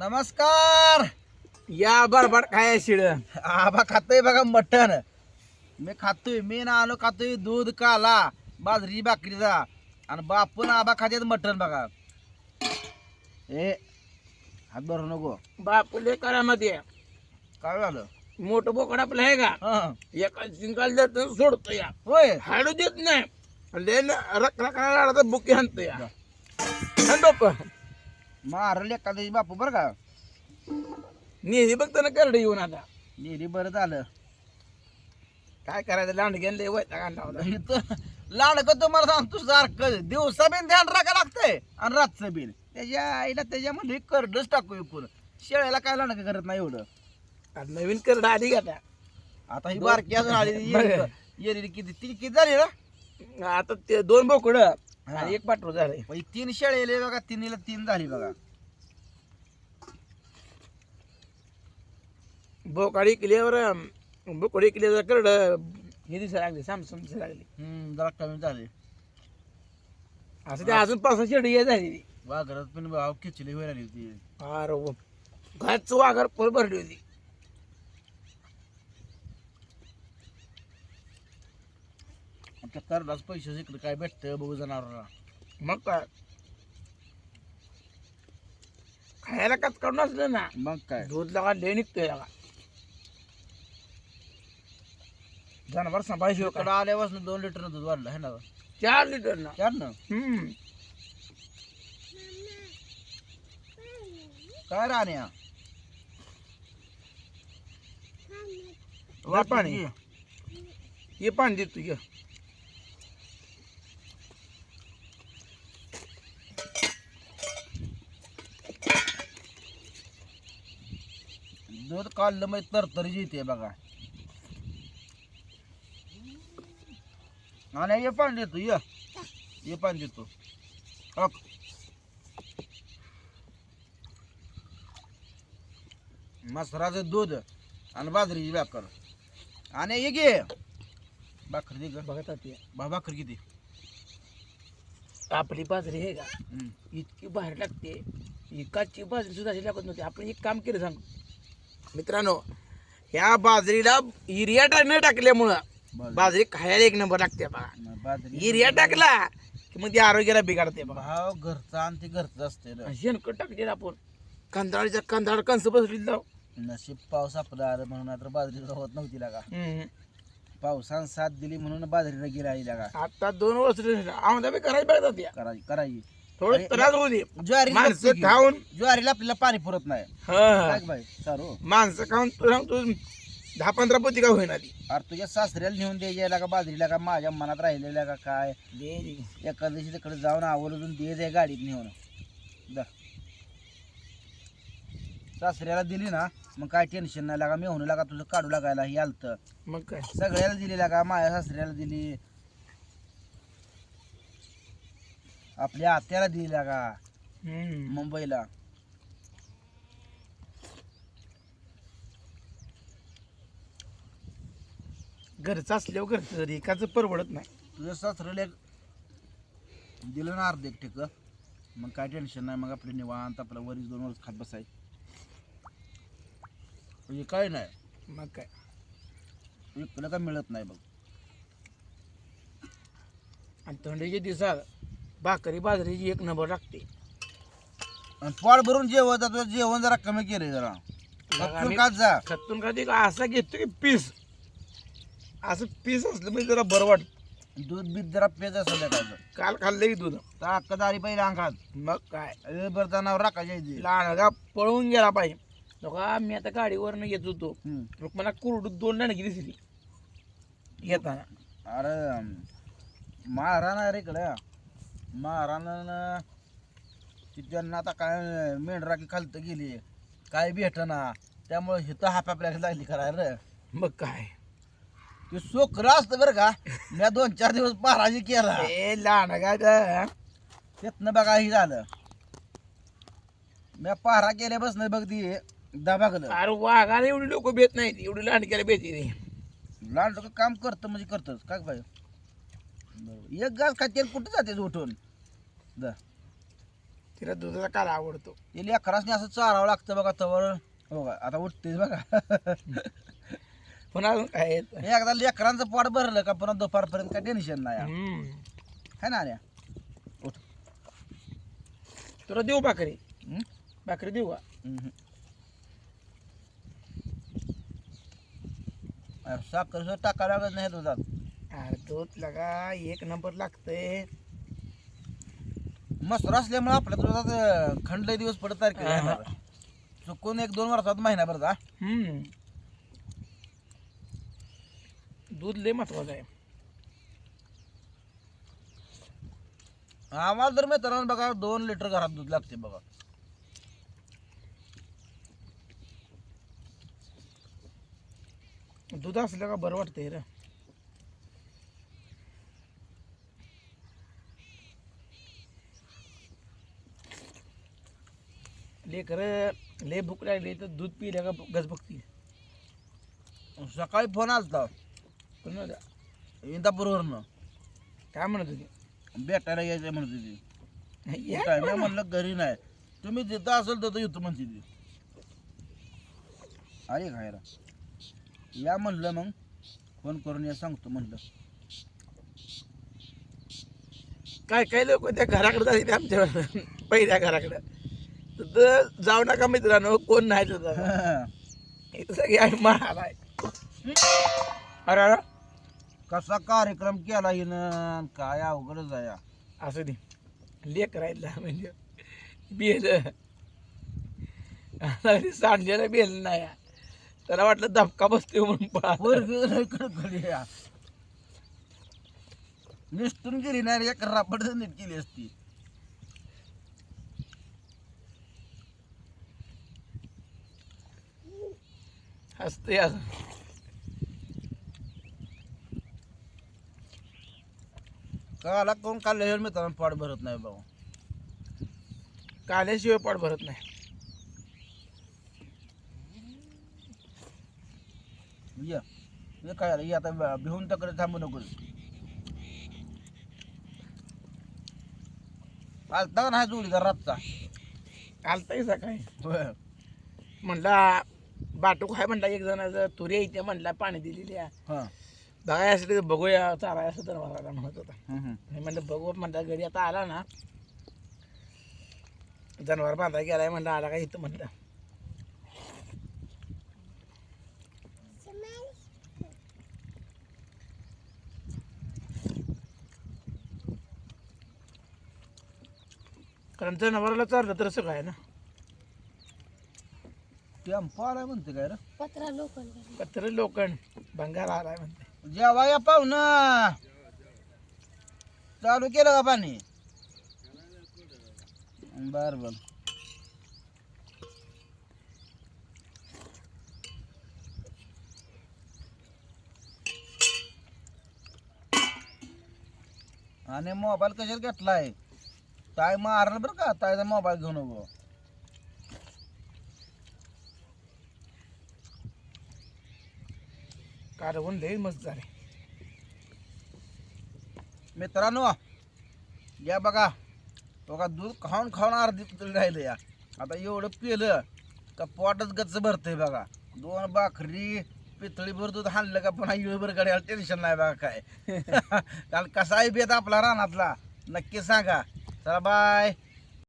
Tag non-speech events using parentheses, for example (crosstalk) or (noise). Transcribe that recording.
नमस्कार! या बरबाट काय शिड आबा खातोय बघा मटण. मी खातोय मी ना आलो खातोय दूध काला बाजरी भाकरीचा. आणि बापून आबा खात्यात मटण बघा. ए हात भरू नको. बापुले करामध्ये काय झालं? मोठं बोकड आपलं आहे का? हं. एका जिंकाल देत सोडतो या. होय. हाडू देत नाही. लेन रक रक तर बुकी आणतो या. हाण बाप मारले एका दिवशी बापू बरं का? नेहमी बघताना करडे येऊन आता. नेली बरं झालं. काय करायचं लांडग्यान लय वैताग आणला होता. इथं लाडकं तुम्हाला सांगतो सारखं. दिवसा बिन ध्यान राखा लागतंय आणि रातचं बिन. त्याच्या आईला त्याच्यामध्ये करडच टाकू एकूण. शेळ्याला काय लाडकं करत नाही एवढं? नवीन करडा आली का आता? ही बारकी अजून आली. येरी किती ती किती झाली ना आता ते दोन बोकड. आणि एक पाठरू मग ही तीन शेळेले बघा तिन्हीला तीन झाली बघा. बोकाडी किल्ल्यावर बोकडी किल्ल्यावर करड. हे दिसायला लागले सामसून दिसायला लागले. हम्म जरा कमी झाले. असं ते अजून पाच शेडी ये झाली. वाघरात पण भाव खिचली होईल आली होती. अरे व. घरचं वाघर पर भरली होती. त्या करडाच पैसे इकडे काय भेटतं बघू जनावरांना. मग काय? खायला काच काढून असलं ना मग काय? दूध लागा लय निघतोय लागा जनावर सांभाळशी इकडं आल्यापासून दोन लिटर दूध वाढलं आहे ना चार लिटर ना. चार ना? हम्म. काय राहण्या वा पाणी. ये पाणी दे दूध काढलं मग तरतरी येते बघा. आणि ये पाणी देतो ये. ये पाणी देतो. मसराचं दूध आणि बाजरीची भाकर. आणि ये घे. भाकर दे ग. बघत होती. बा भाकर किती. आपली बाजरी आहे का? हम्म. इतकी बाहेर लागते. एकाची बाजरी सुद्धा अशी लागत नव्हती. आपण एक काम केलं सांग. मित्रांनो ह्या बाजरीला युरिया न टाकल्यामुळं बाजरी. खायला एक नंबर लागते बघा बाजरी युरिया टाकला की मग ते आरोग्याला बिघडते बघा भाव घरचा आणि ते घरचं असते शेणखत टाकते आपण. कांदाळीच्या कांदाळ कंस बसली जाऊ नशीब पाऊस आपलं आलं म्हणून आता बाजरी होत नव्हती लागा. पावसानं साथ दिली म्हणून बाजरीला गेला आई लागा. आता दोन वर्ष आम्हाला बी करायला पाहिजे करायची करायची. थोडं त्रास होऊ दे. ज्वारी माणसं खाऊन ज्वारीला आपल्याला पाणी पुरत नाही. हा. काय बाई सारू. माणसं खाऊन तू सांगतो दहा पंधरा पोती का होईना ती. अरे तुझ्या सासऱ्याला नेऊन द्यायला का बाजरीला का? माझ्या मनात राहिलेल्या का काय? एका दिवशी तिकडे जाऊन आवर्जून दे जाय गाडीत नेऊन. दा. सासऱ्याला दिली ना मग काय टेन्शन नाही लागा. मेहून लागा तुझं काढू लागायला हे आलतं? मग काय? सगळ्याला दिली लागा माझ्या सासऱ्याला दिली? आपल्या आत्याला दिली लागा हम्म. मुंबईला. घरचं असल्यावर घरचं जरी एकाच परवडत नाही. तुझ्या सासऱ्याला एक दिलं ना अर्ध एक ठिक. मग काय टेन्शन नाही मग आपलं निवांत आपलं वरीच दोन वर्ष खात बसाय. म्हणजे काय नाही. मग काय? तुला काय मिळत नाही बघ. आणि थंडीच्या दिवसात भाकरी बाजरीची एक नंबर लागते. आणि पोट भरून जेवण तुझं जेवण जरा कमी केलंय जरा. मग खात जा. खतून खाते का? असा घेतो की पीस. असं पीस असलं म्हणजे जरा बरं वाटत. दूध बीत जरा पेज असं काल खाल्लं की दूध. ताकदारी पहिला अंगात. मग काय? बरं जनावर राखायची. लहान का पळून गेला पाहिजे. नका मी आता गाडीवरनं येत होतो. मग मला कुरडू दोन डाणकी दिसली. येताना. अरे महाराण आहे रे इकडं. महाराणानं ती त्यांना आता काय मेंढराकी खालतं गेली काय भेटना त्यामुळे हिथं हाप आपल्याला लागली करायला रे मग काय? ते सोकरं असतं बरं का. मी दोन चार दिवस पाराजी केला. ए लहान काय तर त्यातनं बघा हे झालं. मी पारा केल्यापासून बघ ती दबागलं. अरे वाघाला एवढी लोक भेट नाही एवढी लहानक्याला भेटते लहान लोक काम करतं म्हणजे करतच. काय पाहिजे एक गाज खाते कुठं जाते उठून? द तिला दुधाचा काला आवडतो. हे लेकरासनी असं चारावं लागतं बघा तवर. हो का? आता उठतेच बघा. पुन्हा अजून काय येत? एकदा लेकरांचं पोट भरलं का पुन्हा दुपारपर्यंत काय टेन्शन नाही हम्म. है ना आल्या? उठ. तुला देऊ भाकरी? भाकरी देऊ का? हम्म. अरे साखर सुद्धा टाकावं लागत नाही दुधात. अरे दूध लगा एक नंबर लागतंय. मसूर असल्यामुळे आपल्या दुधात अं, खंड लय दिवस पडत तारखेला येणार. चुकून एक दोन वर्षात महिनाभर जा हम्म. दूध लय महत्वाचं आहे. आम्हाला तर मित्रांनो बघा दोन लिटर घरात दूध लागते बघा. दूध असलं का बरं वाटतंय रे. लेकर लय भूक लागली तर दूध पिल्या का गज सकाळी फोन आलता. कोणाला? इंदापूरवरनं. काय म्हणत होती? भेटायला यायचं म्हणत होती. काय मी म्हणलं घरी नाही. तुम्ही तिथं असेल तर येतो म्हणते ती. अरे खायला या म्हणलं मग. फोन करून या सांगतो म्हणलं. काय काय लोक त्या घराकडे जायचे आमच्या पहिल्या घराकडे. तर जाऊ नका मित्रांनो कोण नाही (laughs) इथं सगळी आहे अरे अरे. कसा कार्यक्रम केला हिनं काय अवघडच आहे असं दे. लेक राहिला म्हणजे. बेल. सांडलेलं बेल नाही त्याला वाटलं धपका बसते म्हणून. निसटून गेली नाही एक रापड नीट केली असती. हसते असं काला कोण काढल्याशिवाय मित्रांनो पाठ भरत नाही बाबा काल्याशिवाय पाठ भरत नाही. ये काय? ये आता भिवून तकडे थांबू नको. आलता का नाही जोडीदार रातचा? आलताय सकाळी. म्हणला बाटूक आहे म्हणला एक जणाचं तुरी इथे म्हणला पाणी दिलेली आहे. हा. बघाय चालाय असं तर मला म्हणत होता. हम्म, हम्म. मी म्हणलं बघू म्हणलं गडी आता आला ना. जनावर बांधाय गेलाय म्हणलं आला का इथं म्हणलं. कारण जनावराला चाललं तर असं काय ना. टेम्पो आलाय म्हणते काय रे? पत्रा लोखंड पत्र लोखंड भंगार आलाय म्हणते. जेवा या पाहुणं चालू केलं का पाणी? बर बर. आणि मोबाईल कशात घेतलाय? ताय मारलं बरं का? तायचा मोबाईल घेऊ नको कारवून लई मस्त झाले. मित्रांनो या बघा बघा दूध खाऊन खाऊन अर्धी पितळी राहिलं या. आता एवढं पिलं का पोटच गच्च भरतंय बघा. दोन भाकरी पितळी भर दूध हाणलं का पुन्हा इळभर गाड्याला टेन्शन नाही बघा काय. कारण कसा आहे बेत आपला रानातला. नक्की सांगा. चला बाय